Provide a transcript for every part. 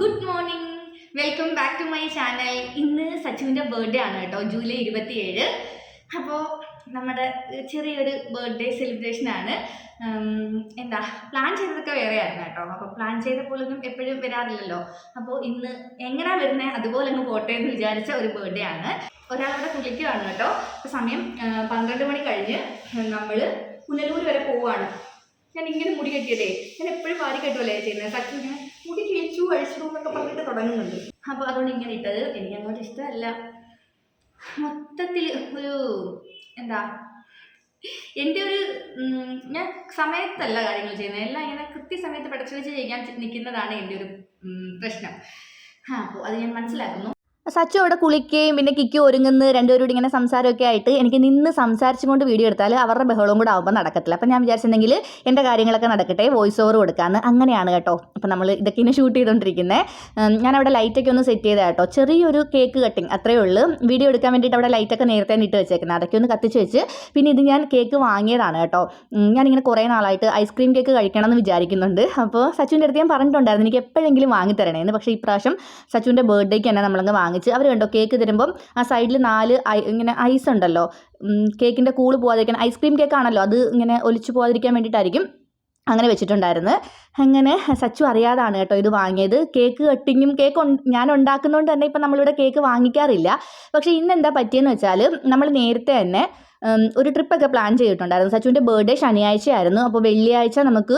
Good morning welcome back to my channel ഇന്ന് സച്ചുവിന്റെ birthday ആണ് കേട്ടോ ജൂലൈ ഇരുപത്തിയേഴ്. അപ്പോൾ നമ്മുടെ ചെറിയൊരു ബർത്ത്ഡേ സെലിബ്രേഷൻ ആണ്. എന്താ പ്ലാൻ ചെയ്തതൊക്കെ വേറെ ആയിരുന്നു കേട്ടോ. അപ്പോൾ പ്ലാൻ ചെയ്ത പോലൊന്നും എപ്പോഴും വരാറില്ലല്ലോ. അപ്പോൾ ഇന്ന് എങ്ങനെയാ വരുന്നത് അതുപോലെ അങ്ങ് പോട്ടെ എന്ന് വിചാരിച്ച ഒരു ബർത്ത്ഡേ ആണ്. ഒരാളവിടെ കുളിക്കുകയാണ് കേട്ടോ. സമയം പന്ത്രണ്ട് മണി കഴിഞ്ഞ് നമ്മൾ പുനലൂർ വരെ പോവുകയാണ് ഞാൻ ഇങ്ങനെ മുടി കെട്ടിയതേ ഞാൻ എപ്പോഴും വാരി കെട്ടുമല്ലേ ചെയ്യുന്നത്? സച്ചിൻ ഇങ്ങനെ മുടി കിഴിച്ചു അഴിച്ചു എന്നൊക്കെ പറഞ്ഞിട്ട് തുടങ്ങുന്നുണ്ട്. അപ്പോൾ അതുകൊണ്ട് ഇങ്ങനെ ഇട്ടത്. എനിക്ക് അങ്ങോട്ട് ഇഷ്ടമല്ല. മൊത്തത്തിൽ ഒരു എന്താ എന്റെ ഒരു ഞാൻ സമയത്തല്ല കാര്യങ്ങൾ ചെയ്യുന്നത്. എല്ലാം ഇങ്ങനെ കൃത്യസമയത്ത് പടച്ചു വെച്ച് ചെയ്യാൻ നിൽക്കുന്നതാണ് എന്റെ ഒരു പ്രശ്നം. ആ അപ്പോൾ അത് ഞാൻ മനസ്സിലാക്കുന്നു. സച്ചു അവിടെ കുളിക്കുകയും പിന്നെ കിക്കി ഒരുങ്ങുന്ന രണ്ടുപേരോട് ഇങ്ങനെ സംസാരമൊക്കെ ആയിട്ട് എനിക്ക് നിന്ന് സംസാരിച്ചുകൊണ്ട് വീഡിയോ എടുത്താൽ അവരുടെ ബഹളവും കൂടെ ആകുമ്പോൾ നടക്കത്തില്ല. അപ്പം ഞാൻ വിചാരിച്ചിട്ടുണ്ടെങ്കിൽ എന്റെ കാര്യങ്ങളൊക്കെ നടക്കട്ടെ വോയിസ് ഓവർ കൊടുക്കാമെന്ന് അങ്ങനെയാണ് കേട്ടോ. അപ്പം നമ്മൾ ഇതൊക്കെ ഇനി ഷൂട്ട് ചെയ്തുകൊണ്ടിരിക്കുന്നത് ഞാൻ അവിടെ ലൈറ്റൊക്കെ ഒന്ന് സെറ്റ് ചെയ്ത കേട്ടോ. ചെറിയൊരു കേക്ക് കട്ടിങ് അത്രയേ ഉള്ളൂ. വീഡിയോ എടുക്കാൻ വേണ്ടിയിട്ട് അവിടെ ലൈറ്റൊക്കെ നേരത്തെ ഇട്ട് വെച്ചേക്കുന്നത് അതൊക്കെ ഒന്ന് കത്തിച്ച് വെച്ച് പിന്നെ ഇത് ഞാൻ കേക്ക് വാങ്ങിയതാണ് കേട്ടോ. ഞാനിങ്ങനെ കുറേ നാളായിട്ട് ഐസ്ക്രീം കേക്ക് കഴിക്കണം എന്ന് വിചാരിക്കുന്നുണ്ട്. അപ്പോൾ സച്ചുവിന്റെ അടുത്ത് ഞാൻ പറഞ്ഞിട്ടുണ്ടായിരുന്നു എനിക്ക് എപ്പോഴെങ്കിലും വാങ്ങി വാങ്ങിത്തരണേന്ന് പക്ഷേ ഇപ്രാവശ്യം സച്ചുവിന്റെ ബർത്ത്ഡേക്ക് തന്നെ നമ്മളങ്ങ് വാങ്ങിച്ച് അവർ കണ്ടോ കേക്ക് തരുമ്പം ആ സൈഡിൽ നാല് ഇങ്ങനെ ഐസ് ഉണ്ടല്ലോ. കേക്കിന്റെ കൂൾ പോകാതിരിക്കാൻ ഐസ്ക്രീം കേക്കാണല്ലോ അത് ഇങ്ങനെ ഒലിച്ചു പോകാതിരിക്കാൻ വേണ്ടിയിട്ടായിരിക്കും അങ്ങനെ വെച്ചിട്ടുണ്ടായിരുന്നു അങ്ങനെ സച്ചു അറിയാതാണ് കേട്ടോ ഇത് വാങ്ങിയത്. കേക്ക് കട്ടിങ്ങും കേക്ക് ഞാൻ ഉണ്ടാക്കുന്നതുകൊണ്ട് തന്നെ ഇപ്പം നമ്മളിവിടെ കേക്ക് വാങ്ങിക്കാറില്ല. പക്ഷേ ഇന്ന് എന്താ പറ്റിയെന്ന് വെച്ചാൽ നമ്മൾ നേരത്തെ തന്നെ ഒരു ട്രിപ്പൊക്കെ പ്ലാൻ ചെയ്തിട്ടുണ്ടായിരുന്നു. സച്ചുവിന്റെ ബർത്ത്ഡേ ശനിയാഴ്ചയായിരുന്നു. അപ്പോൾ വെള്ളിയാഴ്ച നമുക്ക്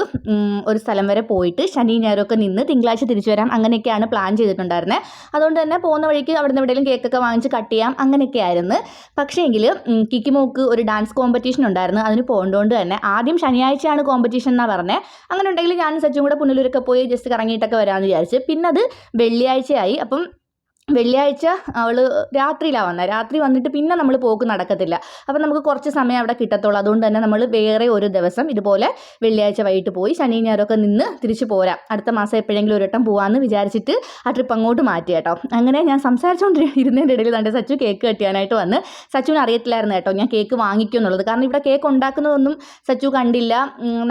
ഒരു സ്ഥലം വരെ പോയിട്ട് ശനി ഞായറൊക്കെ നിന്ന് തിങ്കളാഴ്ച തിരിച്ചു വരാം. അങ്ങനെയൊക്കെയാണ് പ്ലാൻ ചെയ്തിട്ടുണ്ടായിരുന്നത് അതുകൊണ്ട് തന്നെ പോകുന്ന വഴിക്ക് അവിടെ നിന്ന് എവിടെയെങ്കിലും കേക്കൊക്കെ വാങ്ങിച്ച് കട്ട് ചെയ്യാം. അങ്ങനെയൊക്കെ ആയിരുന്നു പക്ഷേങ്കിൽ കിക്കിമോക്ക് ഒരു ഡാൻസ് കോമ്പറ്റീഷൻ ഉണ്ടായിരുന്നു. അതിന് പോകേണ്ടതുകൊണ്ട് തന്നെ ആദ്യം ശനിയാഴ്ചയാണ് കോമ്പറ്റീഷൻ എന്നാണ് പറഞ്ഞത് അങ്ങനെ ഉണ്ടെങ്കിൽ ഞാൻ സച്ചും കൂടെ പുനലൂരൊക്കെ പോയി ജസ്റ്റ് കറങ്ങിയിട്ടൊക്കെ വരാമെന്ന് വിചാരിച്ച്. പിന്നെ അത് വെള്ളിയാഴ്ചയായി. അപ്പം വെള്ളിയാഴ്ച അവൾ രാത്രിയിലാണ് വന്നത് രാത്രി വന്നിട്ട് പിന്നെ നമ്മൾ പോക്ക് നടക്കത്തില്ല. അപ്പം നമുക്ക് കുറച്ച് സമയം അവിടെ കിട്ടത്തുള്ളൂ. അതുകൊണ്ട് തന്നെ നമ്മൾ വേറെ ഒരു ദിവസം ഇതുപോലെ വെള്ളിയാഴ്ച വൈകിട്ട് പോയി ശനി ഞായറൊക്കെ നിന്ന് തിരിച്ചു പോരാം. അടുത്ത മാസം എപ്പോഴെങ്കിലും ഒരു വട്ടം പോകാമെന്ന് വിചാരിച്ചിട്ട് ആ ട്രിപ്പ് അങ്ങോട്ട് മാറ്റി കേട്ടോ. അങ്ങനെ ഞാൻ സംസാരിച്ചുകൊണ്ടിരുന്നതിന്റെ ഇടയിൽ തന്റെ സച്ചു കേക്ക് കെട്ടിയാനായിട്ട് വന്ന്. സച്ചുവിന് അറിയത്തില്ലായിരുന്നു കേട്ടോ ഞാൻ കേക്ക് വാങ്ങിക്കും എന്നുള്ളത് കാരണം ഇവിടെ കേക്ക് ഉണ്ടാക്കുന്നതൊന്നും സച്ചു കണ്ടില്ല.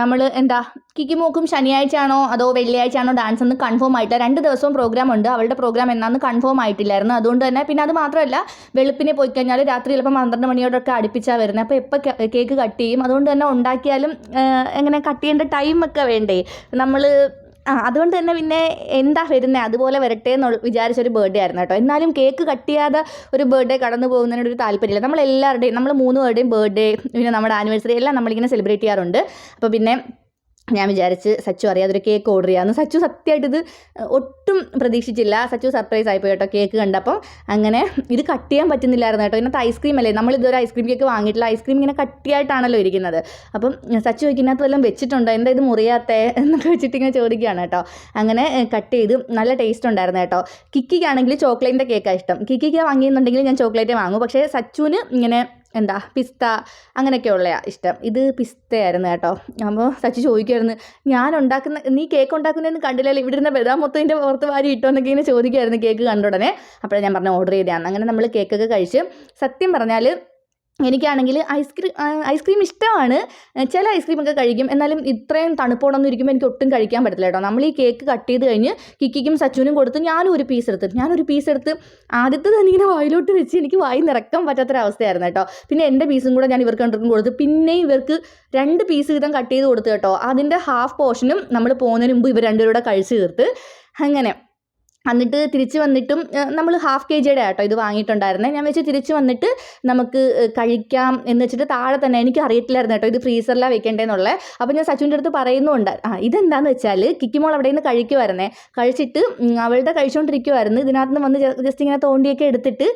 നമ്മൾ എന്താ കിക്കിമോക്കും ശനിയാഴ്ചയാണോ അതോ വെള്ളിയാഴ്ചയാണോ ഡാൻസ് എന്ന് കൺഫേം ആയിട്ടില്ല രണ്ട് ദിവസവും പ്രോഗ്രാം ഉണ്ട്. അവളുടെ പ്രോഗ്രാം എന്നാന്ന് കൺഫേം ആയിട്ടില്ലായിരുന്നു. അതുകൊണ്ട് തന്നെ പിന്നെ അത് മാത്രമല്ല വെളുപ്പിനെ പോയി കഴിഞ്ഞാൽ രാത്രി ചിലപ്പോൾ പന്ത്രണ്ട് മണിയോടൊക്കെ അടുപ്പിച്ചാണ് വരുന്നത് അപ്പോൾ എപ്പോൾ കേക്ക് കട്ട് ചെയ്യും? അതുകൊണ്ട് തന്നെ ഉണ്ടാക്കിയാലും എങ്ങനെ കട്ട് ചെയ്യേണ്ട ടൈമൊക്കെ വേണ്ടേ? നമ്മൾ ആ അതുകൊണ്ട് തന്നെ പിന്നെ എന്താ വരുന്നത് അതുപോലെ വരട്ടെ എന്ന് വിചാരിച്ചൊരു ബർത്ത്ഡേ ആയിരുന്നു കേട്ടോ. എന്നാലും കേക്ക് കട്ട് ചെയ്യാതെ ഒരു ബർത്ത്ഡേ കടന്നു പോകുന്നതിനൊരു താല്പര്യമില്ല. നമ്മൾ എല്ലാവരുടെയും നമ്മൾ മൂന്ന് പേരുടെയും ബർത്ത്ഡേ പിന്നെ നമ്മുടെ ആനിവേഴ്സറി എല്ലാം നമ്മളിങ്ങനെ സെലിബ്രേറ്റ് ചെയ്യാറുണ്ട്. അപ്പോൾ പിന്നെ ഞാൻ വിചാരിച്ച് സച്ചു അറിയാതെ ഒരു കേക്ക് ഓർഡർ ചെയ്യാമെന്ന് സച്ചു സത്യമായിട്ട് ഇത് ഒട്ടും പ്രതീക്ഷിച്ചില്ല. സച്ചു സർപ്രൈസ് ആയിപ്പോയി കേട്ടോ കേക്ക് കണ്ടപ്പം. അങ്ങനെ ഇത് കട്ട് ചെയ്യാൻ പറ്റുന്നില്ലായിരുന്നു കേട്ടോ. ഇതിനകത്ത് ഐസ്ക്രീം അല്ലേ? നമ്മൾ ഇതുവരെ ഐസ്ക്രീം കേക്ക് വാങ്ങിയിട്ടില്ല. ഐസ്ക്രീം ഇങ്ങനെ കട്ടിയായിട്ടാണല്ലോ ഇരിക്കുന്നത്. അപ്പം സച്ചു ഇതിനകത്ത് വല്ലതും വെച്ചിട്ടുണ്ടോ? എന്താ ഇത് മുറിയാത്തേ? എന്നൊക്കെ വെച്ചിട്ട് ഇങ്ങനെ ചോദിക്കുകയാണ് കേട്ടോ. അങ്ങനെ കട്ട് ചെയ്ത്. നല്ല ടേസ്റ്റ് ഉണ്ടായിരുന്നു കേട്ടോ. കിക്കിക്കാണെങ്കിൽ ചോക്ലേറ്റിന്റെ കേക്കാണ് ഇഷ്ടം. കിക്കിക്ക് വാങ്ങിയെന്നുണ്ടെങ്കിൽ ഞാൻ ചോക്ലേറ്റ് വാങ്ങും. പക്ഷേ സച്ചുവിന് ഇങ്ങനെ എന്താ പിസ്ത അങ്ങനെയൊക്കെ ഉള്ള ഇഷ്ടം. ഇത് പിസ്തയായിരുന്നു കേട്ടോ. അപ്പോൾ സച്ചി ചോദിക്കുമായിരുന്നു ഞാൻ ഉണ്ടാക്കുന്ന നീ കേക്ക് ഉണ്ടാക്കുന്നതെന്ന് കണ്ടില്ലല്ലോ? ഇവിടെ ഇരുന്ന ബദാം മൊത്തം ഇതിന്റെ പുറത്ത് വാരി ഇട്ടോ എന്നൊക്കെ ഇങ്ങനെ ചോദിക്കുമായിരുന്നു കേക്ക് കണ്ടുടനെ അപ്പോഴേ ഞാൻ പറഞ്ഞു ഓർഡർ ചെയ്തതാണ് അങ്ങനെ നമ്മൾ കേക്കൊക്കെ കഴിച്ച് സത്യം പറഞ്ഞാൽ എനിക്കാണെങ്കിൽ ഐസ്ക്രീം ഐസ്ക്രീം ഇഷ്ടമാണ്. ചില ഐസ്ക്രീമൊക്കെ കഴിക്കും. എന്നാലും ഇത്രയും തണുപ്പോടൊന്നും ഇരിക്കുമ്പോൾ എനിക്ക് ഒട്ടും കഴിക്കാൻ പറ്റില്ല കേട്ടോ. നമ്മൾ ഈ കേക്ക് കട്ട് ചെയ്ത് കഴിഞ്ഞ് കിക്കിക്കും സച്ചുവിനും കൊടുത്ത് ഞാനും ഒരു പീസ് എടുത്ത്. ഞാനൊരു പീസ് എടുത്ത് ആദ്യത്തെ തന്നെ ഇങ്ങനെ വായിലോട്ട് വെച്ച് എനിക്ക് വായി നിറക്കാൻ പറ്റാത്തൊരവസ്ഥയായിരുന്നു കേട്ടോ. പിന്നെ എന്റെ പീസും കൂടെ ഞാൻ ഇവർക്ക് രണ്ടുപേർക്കും കൊടുത്ത്. പിന്നെ ഇവർക്ക് രണ്ട് പീസ് വീതം കട്ട് ചെയ്ത് കൊടുത്തു കേട്ടോ. അതിന്റെ ഹാഫ് പോർഷനും നമ്മൾ പോകുന്നതിന് മുമ്പ് ഇവർ രണ്ടുപേരും കൂടെ കഴിച്ച് തീർത്ത്. അങ്ങനെ. എന്നിട്ട് തിരിച്ച് വന്നിട്ടും നമ്മൾ ഹാഫ് കെ ജിയുടെ ആട്ടോ ഇത് വാങ്ങിയിട്ടുണ്ടായിരുന്നത് ഞാൻ വെച്ച് തിരിച്ച് വന്നിട്ട് നമുക്ക് കഴിക്കാം എന്ന് വെച്ചിട്ട് താഴെ തന്നെ എനിക്ക് അറിയത്തില്ലായിരുന്നു കേട്ടോ ഇത് ഫ്രീസറിലാണ് വെക്കേണ്ടതെന്നുള്ളത് അപ്പോൾ ഞാൻ സച്ചുവിന്റെ അടുത്ത് പറയുന്നുണ്ട്. ആ ഇതെന്താന്ന് വെച്ചാൽ കിക്കിമോൾ അവിടെ നിന്ന് കഴിക്കുമായിരുന്നേ കഴിച്ചിട്ട് അവളുടെ കഴിച്ചുകൊണ്ടിരിക്കുമായിരുന്നു ഇതിനകത്ത് നിന്ന് വന്ന് ജസ്റ്റ് ഇങ്ങനെ തോണ്ടിയൊക്കെ എടുത്തിട്ട്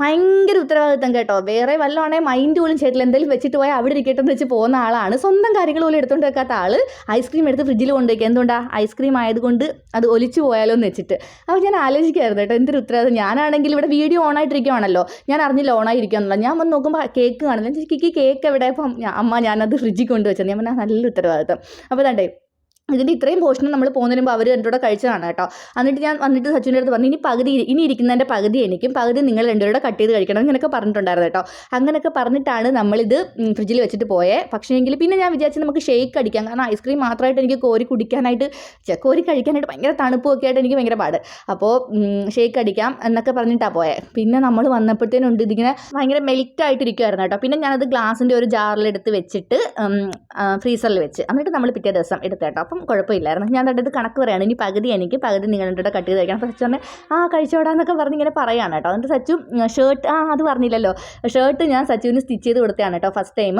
ഭയങ്കര ഉത്തരവാദിത്തം കേട്ടോ. വേറെ വല്ലതാണെങ്കിൽ മൈൻഡ് പോലും ചെയ്തില്ല എന്തെങ്കിലും വെച്ചിട്ട് പോയാൽ അവിടെ ഇരിക്കട്ടെ എന്ന് വെച്ച് പോകുന്ന ആളാണ്. സ്വന്തം കാര്യങ്ങൾ പോലും എടുത്തുകൊണ്ട് വെക്കാത്ത ആൾ ഐസ്ക്രീം എടുത്ത് ഫ്രിഡ്ജിൽ കൊണ്ടുവയ്ക്കുക. എന്തുകൊണ്ടാണ് ഐസ്ക്രീം ആയതുകൊണ്ട് അത് ഒലിച്ചു പോയാലോ എന്ന് വെച്ചിട്ട്. അപ്പോൾ ഞാൻ ആലോചിക്കായിരുന്നു കേട്ടോ എന്തൊരു ഉത്തരവാദിത്വം ഞാനാണെങ്കിൽ ഇവിടെ വീഡിയോ ഓൺ ആയിട്ടിരിക്കുവാണല്ലോ ഞാൻ അറിഞ്ഞില്ല ഓൺ ആയിരിക്കുമെന്നുള്ള ഞാൻ വന്ന് നോക്കുമ്പോൾ കേക്ക് കാണുന്നത്. എനിക്ക് കിക്കി എവിടെ? അപ്പം അമ്മ ഞാനത് ഫ്രിഡ്ജിൽ കൊണ്ടുവച്ചത് ഞാൻ പറഞ്ഞാൽ നല്ല ഉത്തരവാദിത്തം. അപ്പോൾ തണ്ടേ ഇതിന്റെ ഇത്രയും പോഷണം നമ്മൾ പോകുന്നതിന് മുമ്പ് അവർ എന്റെ കൂടെ കഴിച്ചതാണ് കേട്ടോ. എന്നിട്ട് ഞാൻ വന്നിട്ട് സച്ചിന്റെ അടുത്ത് പറഞ്ഞു ഇനി പകുതി ഇനി ഇരിക്കുന്നതിന്റെ പകുതി എനിക്കും പകുതി നിങ്ങൾ രണ്ടുപേരുടെ കട്ട് ചെയ്ത് കഴിക്കണം എന്നൊക്കെ പറഞ്ഞിട്ടുണ്ടായിരുന്നു കേട്ടോ. അങ്ങനെയൊക്കെ പറഞ്ഞിട്ടാണ് നമ്മളിത് ഫ്രിഡ്ജിൽ വെച്ചിട്ട് പോയേ. പക്ഷേ എങ്കിൽ പിന്നെ ഞാൻ വിചാരിച്ചു നമുക്ക് ഷേക്ക് അടിക്കാം. കാരണം ഐസ്ക്രീം മാത്രമായിട്ട് എനിക്ക് കോരി കുടിക്കാനായിട്ട് കോരി കഴിക്കാനായിട്ട് ഭയങ്കര തണുപ്പ് ഒക്കെ ആയിട്ട് എനിക്ക് ഭയങ്കര പാട്. അപ്പോൾ ഷേക്ക് അടിക്കാം എന്നൊക്കെ പറഞ്ഞിട്ടാണ് പോയത് പിന്നെ നമ്മൾ വന്നപ്പോഴത്തേനുണ്ട് ഇതിങ്ങനെ ഭയങ്കര മെൽറ്റായിട്ടിരിക്കുമായിരുന്നു കേട്ടോ. പിന്നെ ഞാനത് ഗ്ലാസിന്റെ ഒരു ജാറിലെടുത്ത് വെച്ചിട്ട് ഫ്രീസറിൽ വെച്ച്. എന്നിട്ട് നമ്മൾ പിറ്റേ ദിവസം എടുത്തേട്ടോ അപ്പം കുഴപ്പമില്ലായിരുന്നു. ഞാൻ കണ്ടത് കണക്ക് പറയുകയാണ് ഇനി പകുതി എനിക്ക് പകുതി നിങ്ങളുടെ കട്ട് ചെയ്ത് കഴിക്കണം അപ്പോൾ സച്ചു പറഞ്ഞാൽ ആ കഴിച്ചോടാന്നൊക്കെ പറഞ്ഞ് ഇങ്ങനെ പറയാണ് കേട്ടോ. എന്നിട്ട് സച്ചു ഷേർട്ട് ആ അത് പറഞ്ഞില്ലല്ലോ. ഷേർട്ട് ഞാൻ സച്ചുവിന് സ്റ്റിച്ച് ചെയ്ത് കൊടുത്തതാണ് കേട്ടോ ഫസ്റ്റ് ടൈം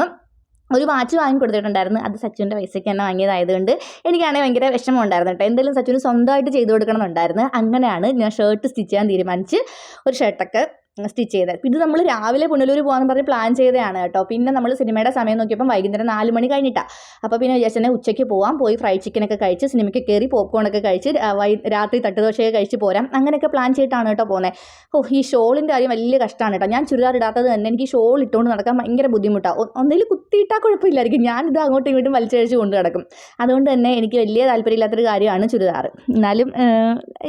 ഒരു വാച്ച് വാങ്ങി കൊടുത്തിട്ടുണ്ടായിരുന്നു. അത് സച്ചുവിന്റെ പൈസയ്ക്ക് തന്നെ വാങ്ങിയതായതുകൊണ്ട് എനിക്കാണെങ്കിൽ ഭയങ്കര വിഷമം ഉണ്ടായിരുന്നു കേട്ടോ. എന്തെങ്കിലും സച്ചുവിന് സ്വന്തമായിട്ട് ചെയ്ത് കൊടുക്കണമെന്നുണ്ടായിരുന്നു. അങ്ങനെയാണ് ഞാൻ ഷർട്ട് സ്റ്റിച്ച് ചെയ്യാൻ തീരുമാനിച്ച് ഒരു ഷർട്ടൊക്കെ സ്റ്റിച്ച് ചെയ്തത് ഇത് നമ്മൾ രാവിലെ പുനലൂർ പോകാമെന്ന് പറഞ്ഞ് പ്ലാൻ ചെയ്തതാണ് കേട്ടോ. പിന്നെ നമ്മൾ സിനിമയുടെ സമയം നോക്കിയപ്പോൾ വൈകുന്നേരം നാല് മണി കഴിഞ്ഞിട്ടാണ് അപ്പോൾ പിന്നെ വിചാരിച്ചെന്നെ ഉച്ചയ്ക്ക് പോകാം പോയി ഫ്രൈഡ് ചിക്കനൊക്കെ കഴിച്ച് സിനിമയ്ക്ക് കയറി പോപ്കോണൊക്കെ കഴിച്ച് വൈ രാത്രി തട്ടുദോശയൊക്കെ കഴിച്ച് പോരാം. അങ്ങനെയൊക്കെ പ്ലാൻ ചെയ്തിട്ടാണ് കേട്ടോ പോകുന്നത് ഓ ഈ ഷോളിന്റെ കാര്യം വലിയ കഷ്ടമാണ് കേട്ടോ. ഞാൻ ചുരിദാർ ഇടാത്തത് തന്നെ എനിക്ക് ഷോൾ ഇട്ടുകൊണ്ട് നടക്കാൻ ഭയങ്കര ബുദ്ധിമുട്ടാണ് ഒന്നിൽ കുത്തിയിട്ടാൽ കുഴപ്പമില്ലായിരിക്കും. ഞാനിത് അങ്ങോട്ടും ഇങ്ങോട്ടും വലിച്ചഴിച്ച് കൊണ്ട് നടക്കും. അതുകൊണ്ട് തന്നെ എനിക്ക് വലിയ താല്പര്യമില്ലാത്തൊരു കാര്യമാണ് ചുരിദാർ. എന്നാലും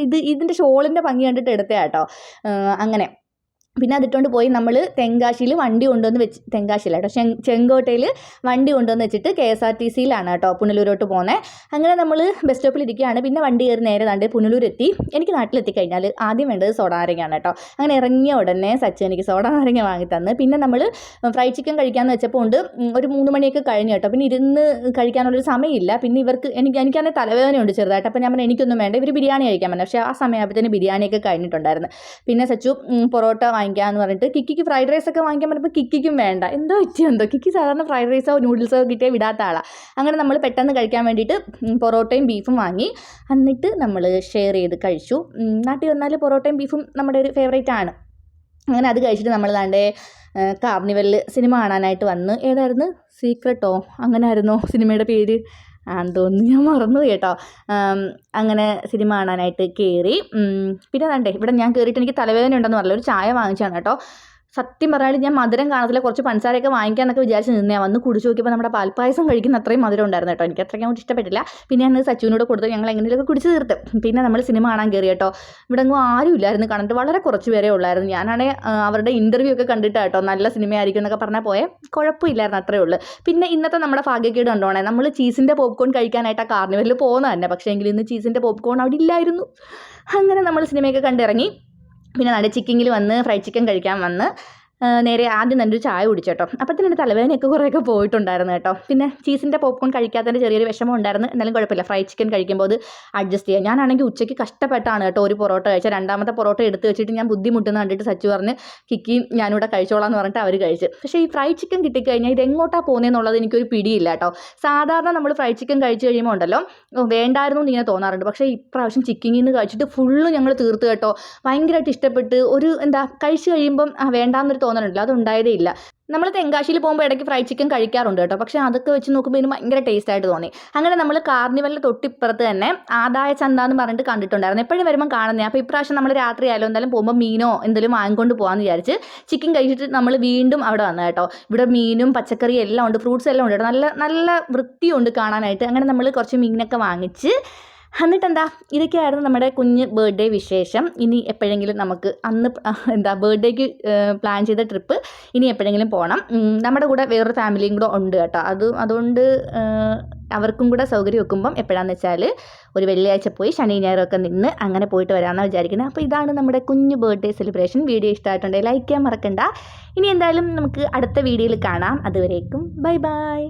ഇത് ഇതിന്റെ ഷോളിന്റെ ഭംഗി കണ്ടിട്ട് എടുത്തേ കേട്ടോ അങ്ങനെ. പിന്നെ അതിട്ടുകൊണ്ട് പോയി നമ്മൾ തെങ്കാശിയിൽ വണ്ടി കൊണ്ടുവന്ന് വെച്ച് തെങ്കാശിയില്ല കേട്ടോ ചെങ് ചെങ്കോട്ടയിൽ വണ്ടി കൊണ്ടുവന്ന് വെച്ചിട്ട് കെ എസ് ആർ ടി സിയിലാണ് കേട്ടോ പുനലൂരോട്ട് പോകുന്നത് അങ്ങനെ നമ്മൾ ബസ് സ്റ്റോപ്പിൽ ഇരിക്കുകയാണ് പിന്നെ വണ്ടി കയറി നേരെ താണ്ട് പുനലൂർ എത്തി എനിക്ക് നാട്ടിലെത്തി കഴിഞ്ഞാൽ ആദ്യം വേണ്ടത് സോഡ നാരങ്ങയാണ് കേട്ടോ. അങ്ങനെ ഇറങ്ങിയ ഉടനെ സച്ചു എനിക്ക് സോഡ നാരങ്ങ വാങ്ങി തന്ന് പിന്നെ നമ്മൾ ഫ്രൈഡ് ചിക്കൻ കഴിക്കാമെന്ന് വെച്ചപ്പോൾ ഉണ്ട് ഒരു മൂന്ന് മണിയൊക്കെ കഴിഞ്ഞു കേട്ടോ. പിന്നെ ഇരുന്ന് കഴിക്കാനുള്ളൊരു സമയമില്ല. പിന്നെ ഇവർക്ക് എനിക്ക് എനിക്കാണെങ്കിൽ തലവേദനയുണ്ട് ചെറുതായിട്ട്. അപ്പോൾ ഞാൻ എനിക്കൊന്നും വേണ്ട ഇവർ ബിരിയാണി കഴിക്കാൻ പറഞ്ഞു. പക്ഷേ ആ സമയമാകുമ്പോഴത്തേന് ബിരിയാണിയൊക്കെ കഴിഞ്ഞിട്ടുണ്ടായിരുന്നു. പിന്നെ സച്ചു പൊറോട്ട വാങ്ങിക്കാമെന്ന് പറഞ്ഞിട്ട് കിക്കിക്ക് ഫ്രൈഡ് റൈസ് ഒക്കെ വാങ്ങിക്കാൻ പറഞ്ഞപ്പോൾ കിക്കിക്കും വേണ്ട. എന്തോ പറ്റി? എന്തോ? കിക്കി സാധാരണ ഫ്രൈഡ് റൈസോ നൂഡിൽസോ കിട്ടിയാൽ വിടാത്ത ആളാണ് അങ്ങനെ നമ്മൾ പെട്ടെന്ന് കഴിക്കാൻ വേണ്ടിയിട്ട് പൊറോട്ടയും ബീഫും വാങ്ങി. എന്നിട്ട് നമ്മൾ ഷെയർ ചെയ്ത് കഴിച്ചു. നാട്ടിൽ വന്നാൽ പൊറോട്ടയും ബീഫും നമ്മുടെ ഒരു ഫേവറേറ്റ് ആണ്. അങ്ങനെ അത് കഴിച്ചിട്ട് നമ്മൾ ദാണ്ടേ കാർണിവലിൽ സിനിമ കാണാനായിട്ട് വന്ന്. ഏതായിരുന്നു? സീക്രട്ടോ അങ്ങനെ ആയിരുന്നോ സിനിമയുടെ പേര്? തോന്നുന്നു ഞാൻ മറന്നു കേട്ടോ. അങ്ങനെ സിനിമ കാണാനായിട്ട് കയറി പിന്നെ വേണ്ടേ ഇവിടെ ഞാൻ കയറിയിട്ട് എനിക്ക് തലവേദന ഉണ്ടെന്ന് പറഞ്ഞില്ല. ഒരു ചായ വാങ്ങിച്ചാണ് കേട്ടോ. സത്യം പറഞ്ഞാൽ ഞാൻ മധുരം കാണത്തില്ല കുറച്ച് പഞ്ചസാരയൊക്കെ വാങ്ങിക്കാനൊക്കെ വിചാരിച്ച് നിന്നേ വന്ന് കുടിച്ച് നോക്കിയപ്പോൾ നമ്മുടെ പാൽപ്പായസം കഴിക്കുന്ന അത്രയും മധുരം ഉണ്ടായിരുന്നു കേട്ടോ. എനിക്ക് അത്രയ്ക്ക് അങ്ങോട്ട് ഇഷ്ടപ്പെട്ടില്ല. പിന്നെ ഞാൻ സച്ചുവിനോട് കൊടുത്ത്. ഞങ്ങൾ എങ്ങനെയൊക്കെ കുടിച്ച് തീർത്ത്. പിന്നെ നമ്മൾ സിനിമ കാണാൻ കയറി കേട്ടോ. ഇവിടെ അങ്ങ് ആരും ഇല്ലായിരുന്നു. കണ്ടിട്ട് വളരെ കുറച്ച് പേരേ ഉള്ളായിരുന്നു. ഞാനാണെങ്കിൽ അവരുടെ ഇന്റർവ്യൂ ഒക്കെ കണ്ടിട്ട് കേട്ടോ. നല്ല സിനിമയായിരിക്കും എന്നൊക്കെ പറഞ്ഞാൽ പോയെ. കുഴപ്പമില്ലായിരുന്നു അത്രേ ഉള്ളൂ. പിന്നെ ഇന്നത്തെ നമ്മുടെ ഭാഗ്യക്കേട് കണ്ടോണേ? നമ്മൾ ചീസിന്റെ പോപ്കോൺ കഴിക്കാനായിട്ട് ആ കാർണിവലിൽ പോകുന്നത് തന്നെ. പക്ഷേ എങ്കിൽ ഇന്ന് ചീസിന്റെ പോപ്കോൺ അവിടെ ഇല്ലായിരുന്നു. അങ്ങനെ നമ്മൾ സിനിമയൊക്കെ കണ്ടിറങ്ങി. പിന്നെ നല്ല ചിക്കിങ്ങിൽ വന്ന് ഫ്രൈഡ് ചിക്കൻ കഴിക്കാൻ വന്ന് നേരെ ആദ്യം തന്നെ ഒരു ചായ കുടിച്ചു കേട്ടോ അപ്പോഴത്തേനും എന്റെ തലവേദനയൊക്കെ കുറേയൊക്കെ പോയിട്ടുണ്ടായിരുന്നു കേട്ടോ. പിന്നെ ചീസിന്റെ പോപ്കോൺ കഴിക്കാത്തതിന്റെ ചെറിയൊരു വിഷമം ഉണ്ടായിരുന്നു. എന്നാലും കുഴപ്പമില്ല. ഫ്രൈ ചിക്കൻ കഴിക്കുമ്പോൾ അത് അഡ്ജസ്റ്റ് ചെയ്യാം. ഞാനാണെങ്കിൽ ഉച്ചയ്ക്ക് കഷ്ടപ്പെട്ടാണ് കേട്ടോ ഒരു പൊറോട്ട കഴിച്ച രണ്ടാമത്തെ പൊറോട്ട എടുത്ത് വെച്ചിട്ട് ഞാൻ ബുദ്ധിമുട്ടെന്ന് കണ്ടിട്ട് സച്ചു പറഞ്ഞ് കിക്കിയും ഞാനിവിടെ കഴിച്ചോളാം എന്ന് പറഞ്ഞിട്ട് അവർ കഴിച്ച്. പക്ഷേ ഈ ഫ്രൈ ചിക്കൻ കിട്ടിക്കഴിഞ്ഞാൽ ഇത് എങ്ങോട്ടാണ് പോകുന്നതെന്നുള്ളത് എനിക്കൊരു പിടിയില്ല കേട്ടോ. സാധാരണ നമ്മൾ ഫ്രൈ ചിക്കൻ കഴിച്ചു കഴിയുമ്പോൾ ഉണ്ടല്ലോ വേണ്ടായിരുന്നു എന്ന് ഇങ്ങനെ തോന്നാറുണ്ട്. പക്ഷേ ഇപ്രാവശ്യം ചിക്കിങ്ങിൽ നിന്ന് കഴിച്ചിട്ട് ഫുള്ള് ഞങ്ങൾ തീർത്ത് കേട്ടോ. ഭയങ്കരമായിട്ട് ഇഷ്ടപ്പെട്ട് ഒരു എന്താ കഴിച്ചു കഴിയുമ്പം വേണ്ടാന്നൊരു തോന്നലുണ്ടല്ലോ അത് ഉണ്ടായതേ ഇല്ല. നമ്മൾ തെങ്കാശിയിൽ പോകുമ്പോൾ ഇടയ്ക്ക് ഫ്രൈഡ് ചിക്കൻ കഴിക്കാറുണ്ട് കേട്ടോ. പക്ഷേ അതൊക്കെ വെച്ച് നോക്കുമ്പോൾ ഇതിന് ഭയങ്കര ടേസ്റ്റ് ആയിട്ട് തോന്നി. അങ്ങനെ നമ്മൾ കാർണിവലിന്റെ തൊട്ടിപ്പുറത്ത് തന്നെ ആദായ ചന്ത എന്ന് പറഞ്ഞിട്ട് കണ്ടിട്ടുണ്ടായിരുന്നു. എപ്പോഴും വരുമ്പോൾ കാണുന്നത് അപ്പോൾ ഇപ്രാവശ്യം നമ്മൾ രാത്രി ആയാലും എന്തായാലും പോകുമ്പോൾ മീനോ എന്തെങ്കിലും വാങ്ങിക്കൊണ്ട് പോകാമെന്ന് വിചാരിച്ച് ചിക്കൻ കഴിച്ചിട്ട് നമ്മൾ വീണ്ടും അവിടെ വന്നു കേട്ടോ. ഇവിടെ മീനും പച്ചക്കറി എല്ലാം ഉണ്ട്. ഫ്രൂട്ട്സ് എല്ലാം ഉണ്ട് കേട്ടോ. നല്ല നല്ല വൃത്തിയുണ്ട് കാണാനായിട്ട്. അങ്ങനെ നമ്മൾ കുറച്ച് മീനൊക്കെ വാങ്ങിച്ച് എന്നിട്ട് എന്താ ഇതൊക്കെയായിരുന്നു നമ്മുടെ കുഞ്ഞ് ബർത്ത്ഡേ വിശേഷം. ഇനി എപ്പോഴെങ്കിലും നമുക്ക് അന്ന് എന്താ ബർത്ത്ഡേക്ക് പ്ലാൻ ചെയ്ത ട്രിപ്പ് ഇനി എപ്പോഴെങ്കിലും പോകണം നമ്മുടെ കൂടെ വേറൊരു ഫാമിലിയും കൂടെ ഉണ്ട് കേട്ടോ. അത് അതുകൊണ്ട് അവർക്കും കൂടെ സൗകര്യം വെക്കുമ്പം എപ്പോഴാന്ന് വെച്ചാൽ ഒരു വെള്ളിയാഴ്ച പോയി ശനി ഞായറൊക്കെ നിന്ന് അങ്ങനെ പോയിട്ട് വരാമെന്നാണ് വിചാരിക്കുന്നത് അപ്പോൾ ഇതാണ് നമ്മുടെ കുഞ്ഞ് ബർത്ത്ഡേ സെലിബ്രേഷൻ വീഡിയോ ഇഷ്ടമായിട്ടുണ്ടെങ്കിൽ ലൈക്ക് ചെയ്യാൻ മറക്കണ്ട. ഇനി എന്തായാലും നമുക്ക് അടുത്ത വീഡിയോയിൽ കാണാം. അതുവരേക്കും ബൈ ബൈ